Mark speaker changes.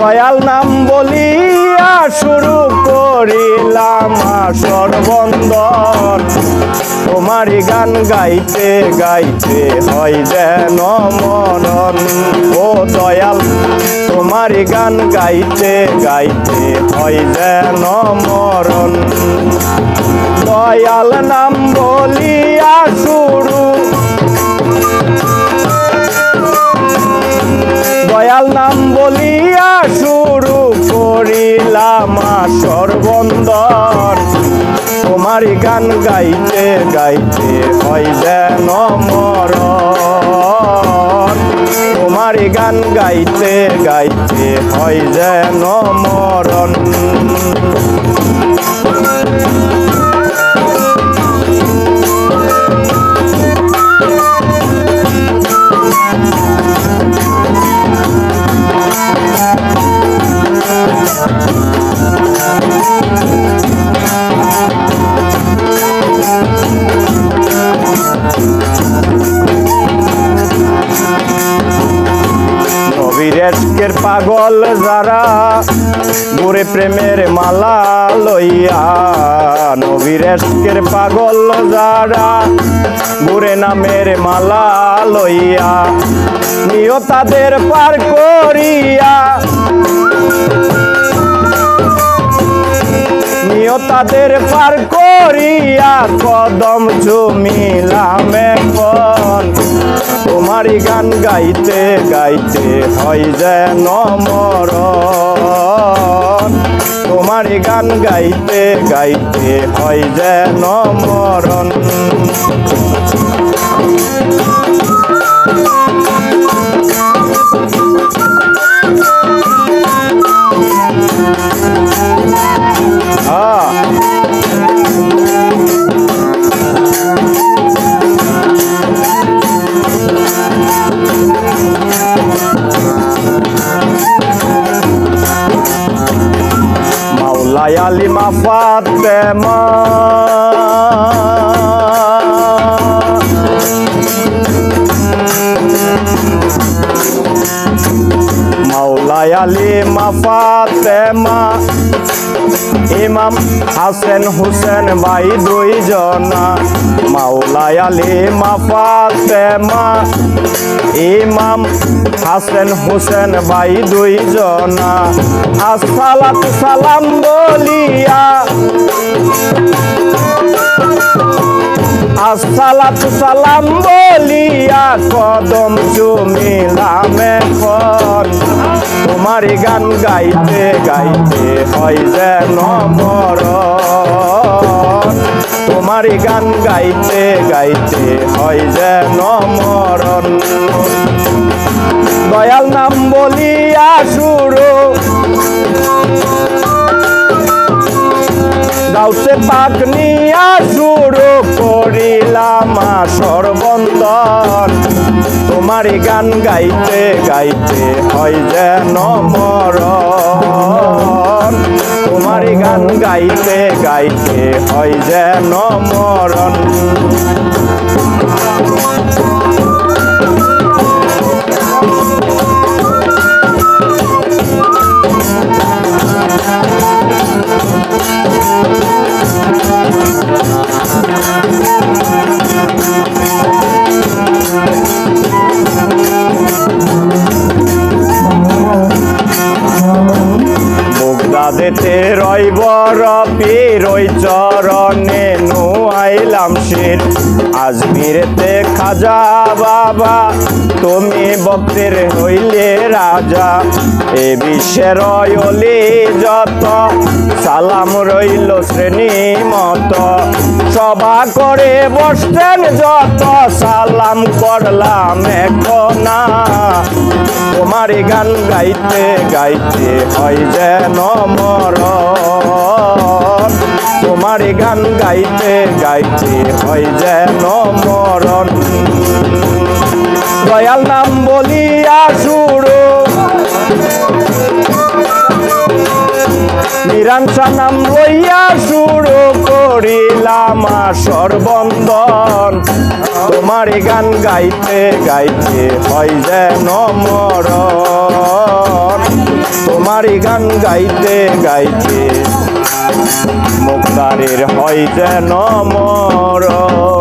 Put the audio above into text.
Speaker 1: দয়াল নাম বলিয়া শুরু করিলাম সর্বন্দর তোমারই গান গাইতে গাইতে হয় যেন মরণ। ও দয়াল, তোমারই গান গাইতে গাইতে হয় যেন মরণ। দয়াল নাম বলিয়া শুরু দয়াল নাম বলিয়া শুরু করিলাম সর্বন্দর। তোমার গান গাইতে গাইতে হয় যেন মর তোমার গান গাইতে গাইতে হয় যেন মরণ। নবীরেশকের পাগল যারা গোরে প্রেমের মালা লইয়া। নবীরেশকের পাগল যারা গোরে নামের মালা লইয়া। নিও তাদের পার করিয়া। তাদের পার করিয়া, কদম চুমিলাম এখন। তোমারই গান গাইতে গাইতে হয় যেন মর তোমারই গান গাইতে গাইতে হয় যেন মরণ। মাওলাই আলিমা ফাতেমা। মাওলাই আলিমা ফাতেমা। ইমাম হাসেন হুসেন ভাই দুইজনা মাওলাই আলিমা ফাতেমা ইমাম হাসেন হুসেন ভাই দুইজনা, আসসালাত সালাম বলিয়া। আসসালাত সালাম বলিয়া কদম চুমিলাম এখন। তোমারই গান গাইতে গাইতে হয় যেন মরণ। তোমারই গান গাইতে গাইতে হয় যেন মরণ। দয়াল নাম বলিয়া শুরু গাউসে পাক নিয়া শুরু করিলাম সর্বন্দর তোমারই গান গাইতে গাইতে হয় যেন মরণ। তোমারই গান গাইতে গাইতে হয় যেন মরণ। মুগ্ধাদেতে রইবর রই চরণে নুয়াইলাম শির। আজ বীরেতে খাজা বাবা, তুমি ভক্তের হইলে রাজা। এ বিশ্বের অলি যত, সালাম রইল শ্রেণি মত। সভা করে বসতেন যত সালাম করলাম না তোমারই গান গাইতে গাইতে হয় যেন মরণ। তোমারই গান গাইতে গাইতে হয় যেন মরণ। দয়াল নাম বলিয়া শুরু নিরাংসা নাম লইয়া শুরু করিলাম সর্বন্দন তোমার গান গাইতে গাইতে হয় যেন মরণ। তোমার গান গাইতে গাইতে মুক্তারের হয় যেন মর